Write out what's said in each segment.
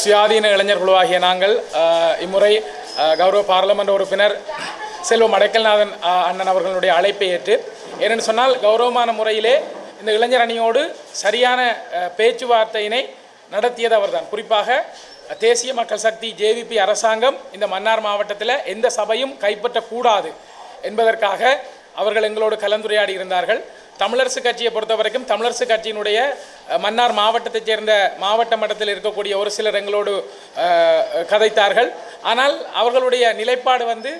சுயாதீன இளைஞர் குழுவாகிய நாங்கள் இம்முறை கௌரவ பாராளுமன்ற உறுப்பினர் செல்வம் அடைக்கல்நாதன் அண்ணன் அவர்களுடைய அழைப்பை ஏற்று ஏனென்று சொன்னால் கௌரவமான முறையிலே இந்த இளைஞர் அணியோடு சரியான பேச்சுவார்த்தையினை நடத்தியது அவர்தான். குறிப்பாக தேசிய மக்கள் சக்தி ஜேவிபி அரசாங்கம் இந்த மன்னார் மாவட்டத்தில் எந்த சபையும் கைப்பற்றக்கூடாது என்பதற்காக அவர்கள் எங்களோடு கலந்துரையாடி இருந்தார்கள். தமிழரசு கட்சியை பொறுத்த வரைக்கும் தமிழரசு கட்சியினுடைய மன்னார் மாவட்டத்தைச் சேர்ந்த மாவட்ட மட்டத்தில் இருக்கக்கூடிய ஒரு சிலர் எங்களோடு கதைத்தார்கள். ஆனால் அவர்களுடைய நிலைப்பாடு வந்து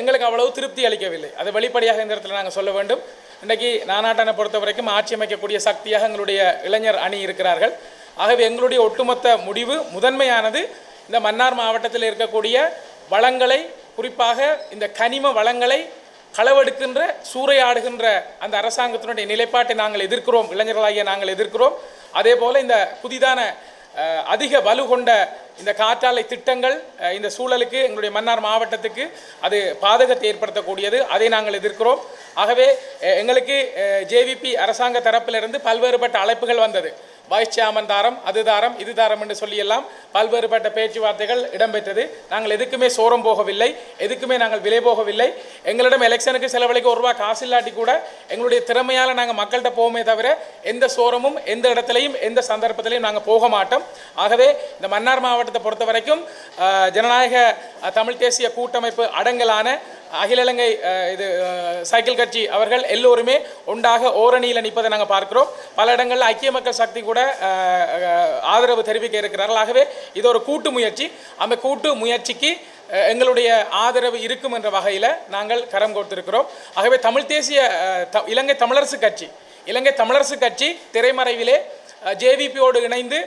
எங்களுக்கு அவ்வளவு திருப்தி அளிக்கவில்லை. அது வெளிப்படையாக இந்த இடத்துல நாங்கள் சொல்ல வேண்டும். இன்றைக்கி நானாட்டனை பொறுத்த வரைக்கும் ஆட்சி அமைக்கக்கூடிய சக்தியாக எங்களுடைய இளைஞர் அணி இருக்கிறார்கள். ஆகவே எங்களுடைய ஒட்டுமொத்த முடிவு முதன்மையானது இந்த மன்னார் மாவட்டத்தில் இருக்கக்கூடிய வளங்களை குறிப்பாக இந்த கனிம வளங்களை களவெடுக்கின்ற சூறையாடுகின்ற அந்த அரசாங்கத்தினுடைய நிலைப்பாட்டை நாங்கள் எதிர்க்கிறோம் இளைஞர்களாகிய நாங்கள் எதிர்க்கிறோம். அதே போல் இந்த புதிதான அதிக வலு கொண்ட இந்த காற்றாலை திட்டங்கள் இந்த சூழலுக்கு எங்களுடைய மன்னார் மாவட்டத்துக்கு அது பாதகத்தை ஏற்படுத்தக்கூடியது. அதை நாங்கள் எதிர்க்கிறோம். ஆகவே எங்களுக்கு ஜேவிபி அரசாங்க தரப்பிலிருந்து பல்வேறுபட்ட அழைப்புகள் வந்தது. வைஸ் சேர்மன் தாரம் அது தாரம் இது தாரம் என்று சொல்லியெல்லாம் பல்வேறுபட்ட பேச்சுவார்த்தைகள் இடம்பெற்றது. நாங்கள் எதுக்குமே சோரம் போகவில்லை எதுக்குமே நாங்கள் விலை போகவில்லை. எங்களிடம் எலெக்ஷனுக்கு செலவழிக்க ஒரு ரூபா காசு இல்லாட்டி கூட எங்களுடைய திறமையால் நாங்கள் மக்கள்கிட்ட போவோமே தவிர எந்த சோரமும் எந்த இடத்துலையும் எந்த சந்தர்ப்பத்திலையும் நாங்கள் போக மாட்டோம். ஆகவே இந்த மன்னார் மாவட்டத்தை பொறுத்த வரைக்கும் ஜனநாயக தமிழ் தேசிய கூட்டமைப்பு அடங்கலான அகில இலங்கை இது சைக்கிள் கட்சி அவர்கள் எல்லோருமே ஒன்றாக ஓரணியில் நிற்பதை நாங்கள் பார்க்கிறோம். பல இடங்களில் ஐக்கிய மக்கள் சக்தி கூட ஆதரவு தெரிவிக்க இருக்கிறார்கள். ஆகவே இது ஒரு கூட்டு முயற்சி. அந்த கூட்டு முயற்சிக்கு எங்களுடைய ஆதரவு இருக்கும் என்ற வகையில் நாங்கள் கரம் கொடுத்திருக்கிறோம் ஆகவே தமிழ் தேசிய த- இலங்கை தமிழரசு கட்சி இலங்கை தமிழரசு கட்சி திரைமறைவிலே ஜேவிபியோடு இணைந்து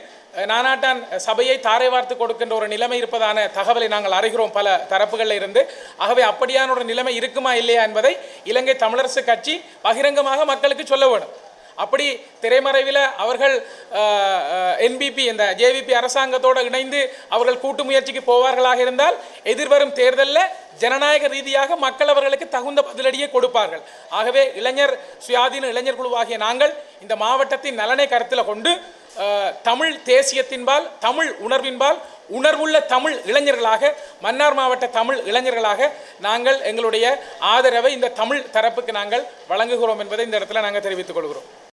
நானாட்டான் சபையை தாரை வார்த்து கொடுக்கின்ற ஒரு நிலைமை இருப்பதான தகவலை நாங்கள் அறிகிறோம் பல தரப்புகளில் இருந்து. ஆகவே அப்படியான ஒரு நிலைமை இருக்குமா இல்லையா என்பதை இலங்கை தமிழரசு கட்சி பகிரங்கமாக மக்களுக்கு சொல்ல வேணும். அப்படி திரைமறைவில் அவர்கள் என்பிபி இந்த ஜேவிபி அரசாங்கத்தோடு இணைந்து அவர்கள் கூட்டு முயற்சிக்கு போவார்களாக இருந்தால் எதிர்வரும் தேர்தலில் ஜனநாயக ரீதியாக மக்கள் அவர்களுக்கு தகுந்த பதிலடியை கொடுப்பார்கள். ஆகவே இளைஞர் சுயாதீன இளைஞர் குழுவாகிய நாங்கள் இந்த மாவட்டத்தின் நலனை கருத்தில் கொண்டு தமிழ் தேசியத்தின்பால் தமிழ் உணர்வின்பால் உணர்வுள்ள தமிழ் இளைஞர்களாக மன்னார் மாவட்ட தமிழ் இளைஞர்களாக நாங்கள் எங்களுடைய ஆதரவை இந்த தமிழ் தரப்புக்கு நாங்கள் வழங்குகிறோம் என்பதை இந்த இடத்துல நாங்கள் தெரிவித்துக் கொள்கிறோம்.